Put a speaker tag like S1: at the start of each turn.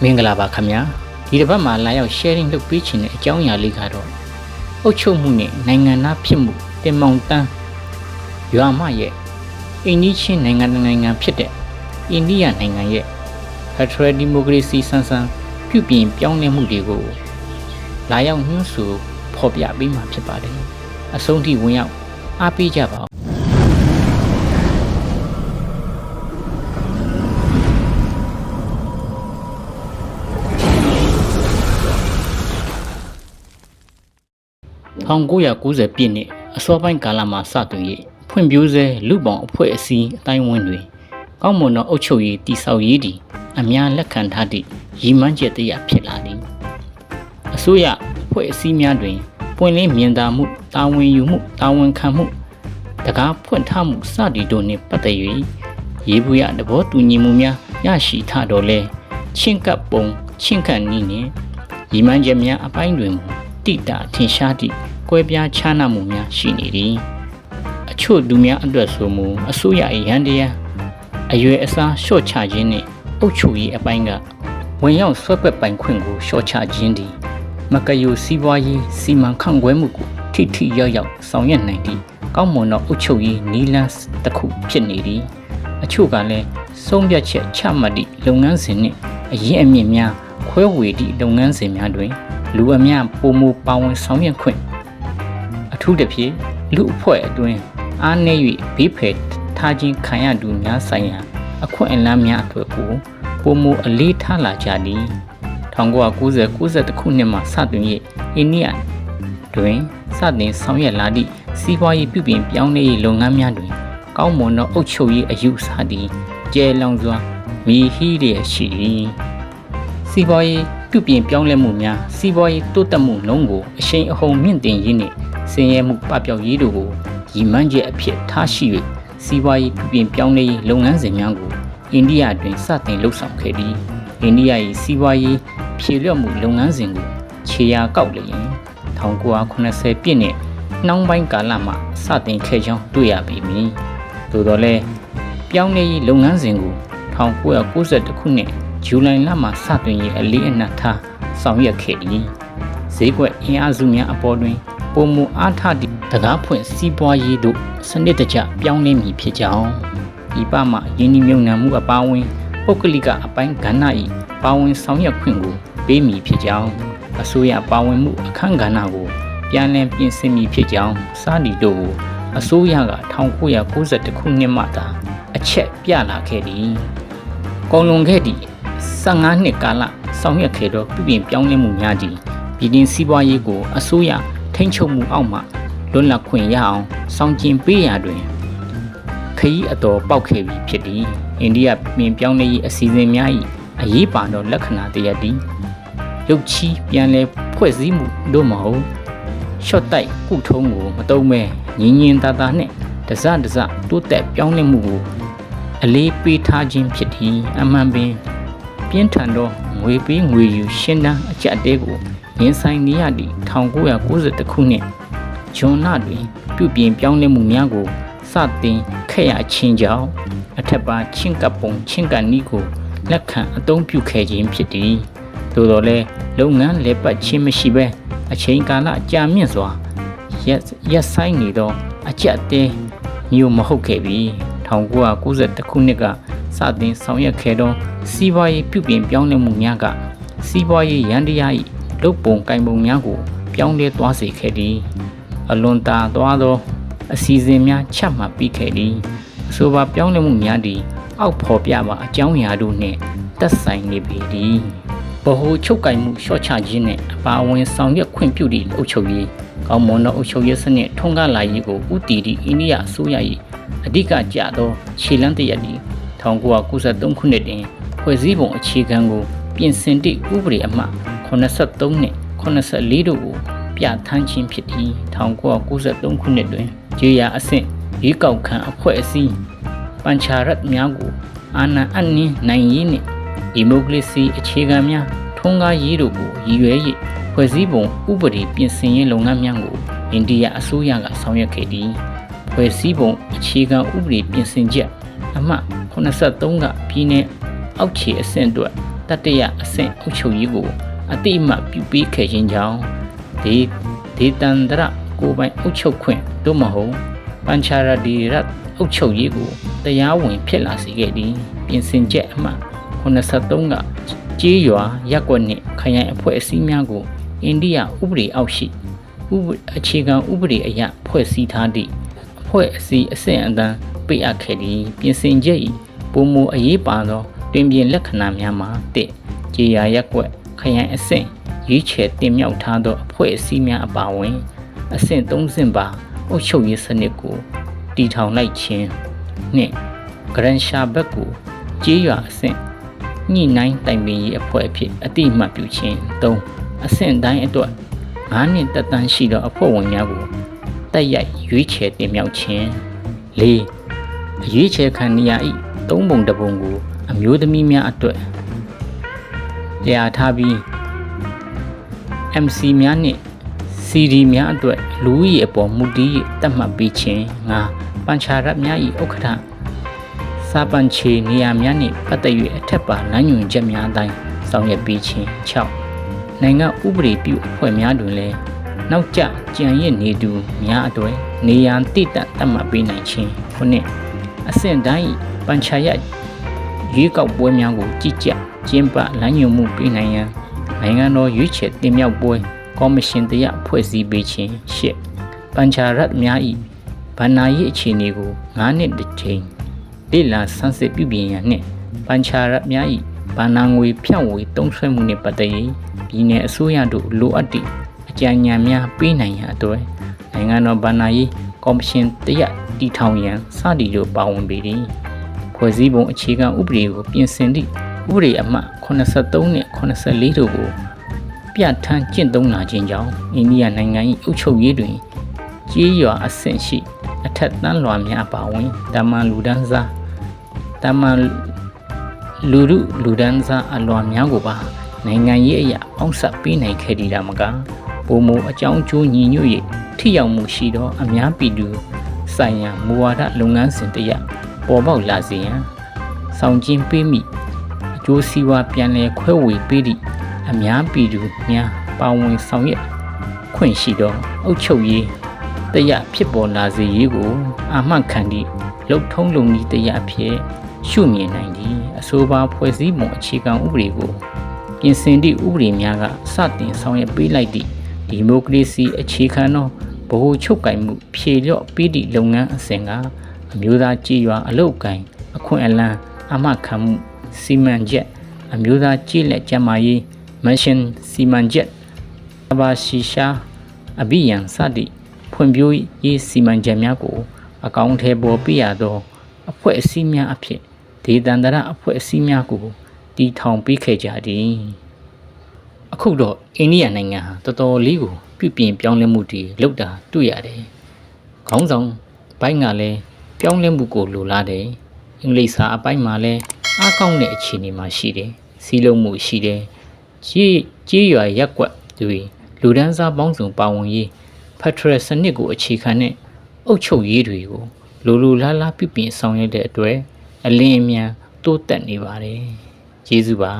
S1: မင်္ဂလာပါခင်ဗျာဒီတစ်ပတ်မှာလာရောက် sharing လုပ်ပေးခြင်းတဲ့အကြောင်းအရာလေးကတော့အုပ်ချုပ်မှုနဲ့နိုင်ငံသားဖြစ်မှုတင်မောင်တန်းရွာမရဲ့အိန္ဒိချင်းနိုင်ငံတစ်နိုင်ငံဖြစ်တဲ့အိန္ဒိယနိုင်ငံရဲ့ Federal Democracy ဆန်းဆန်းပြုပြင်ပြောင်းလဲမှုတွေကိုလာရောက်ညွှန်းဆိုဖော်ပြပေးမှာဖြစ်ပါတယ်အဆုံးထိဝင်ရောက်အားပေးကြပါ 1990ပြည့်နှစ်အစောပိုင်းကာလမှာစတင်၍ဖွံ့ဖြိုးဆဲလူပောင်အဖွဲ့အစည်းအတိုင်းအဝန်တွေကောင်းမွန်သောအုပ်ချုပ်ရေးတည်ဆောက်ရေးတည်အများလက်ခံထားသည့်ရည်မှန်းချက်တရဖြစ်လာသည်အစိုးရအဖွဲ့အစည်းများတွင်ပွင့်လင်းမြင်သာမှုတာဝန်ယူမှုတာဝန်ခံမှုတကားဖွင့်ထားမှုစသည်တို့နှင့်ပတ်သက်၍ရေဘူးရသဘောတူညီမှုများရရှိထတော့လဲချင်းကပ်ပုံချင်းကပ်နည်းနှင့်ရည်မှန်းချက်များအပိုင်းတွင်မူတိတာထင်ရှားသည့် ကွဲပြားခြားနားမှုများရှိနေသည်အချို့လူများအတွက်ဆိုမူအစိုးရ၏ရန်တရားအရွယ်အစားလျှော့ချခြင်းနှင့်အုပ်ချုပ်ရေးအပိုင်းကဝင်ရောက်ဆွဲပက်ပိုင်ခွင့်ကိုလျှော့ချခြင်းသည်မကယူစီးပွားရေးစီမံခန့်ခွဲမှုကိုထိထိရောက်ရောက်ဆောင်ရွက်နိုင်သည့်ကောင်းမွန်သောအုပ်ချုပ်ရေးနည်းလမ်းတစ်ခုဖြစ်နေသည်အချို့ကလည်းဆုံးဖြတ်ချက်ချမှတ်သည့်လုပ်ငန်းစဉ်နှင့်အရင်းအမြစ်များခွဲဝေသည့်လုပ်ငန်းစဉ်များတွင်လူအများပုံမူပါဝင်ဆောင်ရွက်ခွင့်အ ထူးသဖြင့်လူအဖွဲ့အတွင်းအားနည်း၍ဘေးဖယ်ထားခြင်းခံရသူများဆိုင်ရာအခွင့်အလမ်းများအတွက်ကိုပုံမူအလေးထားလာကြသည်1990-92ခုနှစ်မှစတင်၍အိန္ဒိယတွင်စတင်ဆောင်ရွက်လာသည့်စီးပွားရေးပြုပြင်ပြောင်းလဲရေးလုပ်ငန်းများတွင် ကောင်းမွန်သောအုပ်ချုပ်ရေးအယူဆသည်ကျယ်လောင်စွာမြည်ဟီးလျက်ရှိသည်စီးပွားရေးပြုပြင်ပြောင်းလဲမှုများစီးပွားရေးတိုးတက်မှုနှုန်းကိုအရှိန်အဟုန်မြင့်တင်ရေးနှင့် ဆင်းရဲမှုပပျောက်ရေးတို့ကိုရည်မှန်းချက်အဖြစ်ထားရှိ၍စီးပွားရေးပြုပြင်ပြောင်းလဲရေးလုပ်ငန်းစဉ်များကိုအိန္ဒိယတွင်စတင်လှုပ်ဆောင်ခဲ့သည်အိန္ဒိယ၏စီးပွားရေးဖြည့်လျော့မှုလုပ်ငန်းစဉ်ကိုခြေရာကောက်လျင်1980ပြည့်နှစ်နှောင်းပိုင်းကာလမှစတင်ခဲ့ကြောင်းတွေ့ရပေမည်သို့တော်လည်းပြောင်းလဲရေးလုပ်ငန်းစဉ်ကို1992ခုနှစ်ဇူလိုင်လမှစတင်ရေးအလေးအနက်ထားဆောင်ရွက်ခဲ့သည် ဈေးကွက်အင်အားစုများအပေါ်တွင်ပုံမူအားထသည့်တကားဖွင့်စီးပွားရေးတို့စနစ်တကျပြောင်းလဲမည်ဖြစ်ကြောင်းဤပမှယင်းဒီမြုံနှံမှုအပါအဝင်ပုဂ္ဂလိကအပိုင်းကဏ္ဍ၏ပါဝင်ဆောင်ရွက်ခွင့်ကိုပေးမည်ဖြစ်ကြောင်းအစိုးရပါဝင်မှုအခမ်းကဏ္ဍကိုပြန်လည်ပြင်ဆင်မည်ဖြစ်ကြောင်းစသည်တို့ကိုအစိုးရက1992ခုနှစ်မှသာအချက်ပြလာခဲ့သည်ကုန်လွန်ခဲ့သည့်15နှစ်ကာလဆောင်ရွက်ခဲ့သောပြုပြင်ပြောင်းလဲမှုများသည် ပြည်တွင်းစီးပွားရေးကိုအစိုးရထိန်းချုပ်မှုအောက်မှလွတ်လပ်ခွင့်ရအောင်ဆောင်ကျဉ်ပေးရာတွင်ခရီးအတော်ပေါက်ခဲ့ပြီဖြစ်သည်အိန္ဒိယပြင်ပြောင်းလဲရေးအစီအစဉ်များ၏အရေးပါသောလက္ခဏာတရက်သည်ရုပ်ချီးပြန်လည်ဖွဲ့စည်းမှုတို့မဟုတ်ရှော့တိုက်ကုထုံးကိုမတုံးမဲညင်ညင်သာသာနှင့်တစတစတိုးတက်ပြောင်းလဲမှုကိုအလေးပေးထားခြင်းဖြစ်သည်အမှန်ပင်ပြင်းထန်သောငွေပေးငွေယူရှင်းတန်းအကြက်တဲကို ရင်ဆိုင်နေရသည့်1990ခုနှစ်ဂျွန်လတွင်ပြုပြင်ပြောင်းလဲမှုများကိုစတင်ခဲ့ရခြင်းကြောင့်အထက်ပါချင်းကပ်ပုံချင်းကပ်နီးကိုလက်ခံအသုံးပြုခဲ့ခြင်းဖြစ်သည်သို့တော်လည်းလုပ်ငန်းလက်ပတ်ခြင်းမရှိဘဲအချိန်ကာလကြာမြင့်စွာရက်ရက်ဆိုင်နေသောအကြက်တဲမျိုးမဟုတ်ခဲ့ပြီ1992ခုနှစ်ကစတင်ဆောင်ရွက်ခဲ့သောစီးပွားရေးပြုပြင်ပြောင်းလဲမှုများကစီးပွားရေးရန်တရား၏ လုပ်ပုံကိုင်ပုံများကို ပြောင်းလဲသွားစေခဲ့သည် အလွန်တာသွားသော အစီအစဉ်များချမှတ်ပြီးခဲ့သည်အဆိုပါပြောင်းလဲမှုများသည်အောက်ဖော်ပြပါအကြောင်းအရာတို့နှင့်သက်ဆိုင်နေပေသည်ဗဟိုချုပ်ကင်မှုလျှော့ချခြင်းနှင့်အပါအဝင်ဆောင်ရွက်ခွင့်ပြုသည့်အုပ်ချုပ်ရေးကောင်းမွန်သောအုပ်ချုပ်ရေးစနစ်ထွန်းကားလာရေးကိုဥတီသည့်အိန္ဒိယအစိုးရ၏အဓိကကျသောခြေလှမ်းတရက်သည်1993ခုနှစ်တွင်ဖွဲ့စည်းပုံအခြေခံကိုပြင်ဆင်သည့်ဥပဒေအမှတ် 83နှစ်84တို့ကိုပြဋ္ဌာန်းခြင်းဖြစ်ပြီး1993ခုနှစ်တွင်ဂျေယာအဆင့်ရွေးကောက်ခံအဖွဲ့အစည်းပန်ချာရတ်များကိုအာဏာအနှင်းနိုင်ရေးနှင့်ဒီမိုကရေစီအခြေခံများထွန်းကားရေးတို့ကိုရည်ရွယ်၍ဖွဲ့စည်းပုံဥပဒေပြင်ဆင်ရေးလုပ်ငန်းများကိုအိန္ဒိယအစိုးရကဆောင်ရွက်ခဲ့သည်ဖွဲ့စည်းပုံအခြေခံဥပဒေပြင်ဆင်ချက်အမှတ်83ကပြည်내အောက်ခြေအဆင့်အတွက်တတိယအဆင့်အုပ်ချုပ်ရေးကို အတိအမှတ်ပြုပေးခဲ့ခြင်းကြောင့်ဒီဒေတန္တရကိုယ်ပိုင်အုပ်ချုပ်ခွင့်သို့မဟုတ်ပัญชာရဒီရတ်အုပ်ချုပ်ရေးကိုတရားဝင်ဖြစ်လာစေခဲ့သည်ပြင်ဆင်ချက်အမှတ်83ကကြေးရွာရက်ကွက်နှင့်ခရိုင်အဖွဲ့အစည်းများကိုအိန္ဒိယဥပဒေအောက်ရှိဥပအခြေခံဥပဒေအရဖွဲ့စည်းထားသည့်အဖွဲ့အစည်းအဆင့်အတန်းပေးအပ်ခဲ့သည်ပြင်ဆင်ချက်၏ပုံမူအရေးပါသောတွင်ပြင်လက္ခဏာများမှာတစ်ကြေးရွာရက်ကွက် ခရိုင်အဆင့်ရွေးချယ်တင်မြှောက်ထားသောအဖွဲ့အစည်းများအပါအဝင်အဆင့်3ဆင့်ပါအုပ်ချုပ်ရေးစနစ်ကိုတည်ထောင်လိုက်ခြင်းနှင့်ဂရန်ရှာဘက်ကိုကြေးရွာအဆင့်ညှိနှိုင်းတိုင်ပင်ရေးအဖွဲ့အဖြစ်အတိအမှတ်ပြုခြင်း၃အဆင့်တိုင်းအတွက်9နှစ်တက်တန်းရှိသောအဖွဲ့ဝင်များကိုတက်ရိုက်ရွေးချယ်တင်မြှောက်ခြင်း၄အရွေးချယ်ခံနေရ၏သုံးပုံတစ်ပုံကိုအမျိုးသမီးများအတွက် လျာထားပြီး MC များနှင့် CD များအတွက်လူဦးရေအပေါ်မူတည်၍တတ်မှတ်ပေးခြင်း၅ပန်ချာရတ်များ၏ဥက္ကဋ္ဌစာပန်ချေနေရာများနှင့်ပတ်သက်၍အထက်ပါလမ်းညွှန်ချက်များအတိုင်းဆောင်ရွက်ပေးခြင်း6နိုင်ငံဥပဒေပြုအဖွဲ့များတွင်လည်းနောက်ကျကြံရစ်နေသူများအတွေ့နေရန်တိတတ်တတ်မှတ်ပေးနိုင်ခြင်းခုနှစ်အဆင့်တိုင်း၏ပန်ချာရတ် ရွေးကောက်ပွဲများကိုကြည်ကြကျင်းပလမ်းညွှန်မှုပေးနိုင်ရန်နိုင်ငံတော်ရွေးချယ်တင်မြှောက်ပွဲကော်မရှင်တရဖွဲ့စည်းပေးခြင်းရှစ်ပန်ချာရတ်များ၏ဗန္နာရေးအခြေအနေကို9နှစ်တစ်ချိန်လေ့လာဆန်းစစ်ပြုပြင်ရန်နှင့်ပန်ချာရတ်များ၏ဗန္နာငွေဖြန့်ဝေတုံးဆွဲမှုနှင့်ပတ်သက်၍ပြည်내အစိုးရတို့လိုအပ်သည့်အကြံဉာဏ်များပေးနိုင်ရန်အတွက်နိုင်ငံတော်ဗန္နာရေးကော်မရှင်တရတည်ထောင်ရန်စသည်တို့ပါဝင်ပေသည် ဖွဲ့စည်းပုံအခြေခံဥပဒေကိုပြင်ဆင်သည့်ဥပဒေအမှတ်83နှင့်84တို့ကိုပြဋ္ဌာန်းကျင့်သုံးလာခြင်းကြောင့်အိန္ဒိယနိုင်ငံ၏အုပ်ချုပ်ရေးတွင်ကြေးရွာအဆင့်ရှိ အထက်တန်းလွှာများပါဝင်ဓမ္မလူဒန်းစားဓမ္မလူရုလူဒန်းစားအလွှာများကိုပါနိုင်ငံရေးအရာအောက်ဆက်ပေးနိုင်ခဲ့သည်ဒါမကပုံမအကြောင်းကျိုးညီညွတ်၍ထိရောက်မှုရှိသောအများပြည်သူဆိုင်ရာမူဝါဒလုပ်ငန်းစဉ်တရ ပေါ်ပေါက်လာစေရန်ဆောင်ကျင်းပေးမိအကျိုးစီးပွားပြန်လည်ခွဲဝေပေးသည့်အများပြည်သူများပါဝင်ဆောင်ရွက်ခွင့်ရှိသောအုပ်ချုပ်ရေးတရားဖြစ်ပေါ်လာစေရေးကိုအာမခံသည့်လှုပ်ထုံးလုံနည်းတရားဖြစ်ရှုမြင်နိုင်သည်အဆိုပါဖွဲ့စည်းပုံအခြေခံဥပဒေကိုပြင်ဆင်သည့်ဥပဒေများကစတင်ဆောင်ရွက်ပေးလိုက်သည့်ဒီမိုကရေစီအခြေခံသောဗဟိုချုပ်ကိုင်မှုဖြေလျော့ပေးသည့်လုပ်ငန်းအစဉ်က အမျိုးသားကြည်ရွာအလုတ်ကိုင်အခွင့်အလမ်းအမခံမှုစီမံချက်အမျိုးသားကြည်လက်ကျန်းမာရေးမရှင်စီမံချက်အဘာရှိရှာအဘိယံစသည့်ဖွံ့ဖြိုးရေးစီမံချက်များကို အကောင့်ထဲပေါ်ပြရသော အဖွဲ့အစည်းများအဖြစ်ဒေသန္တရအဖွဲ့အစည်းများကိုတည်ထောင်ပေးခဲ့ကြသည်အခုတော့အိန္ဒိယနိုင်ငံဟာတော်တော်လေးကိုပြုပြင်ပြောင်းလဲမှုတွေလုပ်တာတွေ့ရတယ်ခေါင်းဆောင်ဘိုင်းကလည်း ပြောင်းလဲမှုကိုလိုလားတယ်အင်္ဂလိပ်စာအပိုင်းမှာလည်းအားကောင်းတဲ့အခြေအနေမှာရှိတယ်စီးလုံးမှုရှိတယ်ကြီးကြီးရွာရက်ကွက်တွေလူဒန်းစားပေါင်းစုံပါဝင်ရေးဖက်ဒရယ်စနစ်ကိုအခြေခံတဲ့အုပ်ချုပ်ရေးတွေကိုလိုလိုလားလားပြပြင်ဆောင်ရွက်တဲ့အတွက်အလင်းအမြန်တိုးတက်နေပါတယ်ကျေးဇူးပါ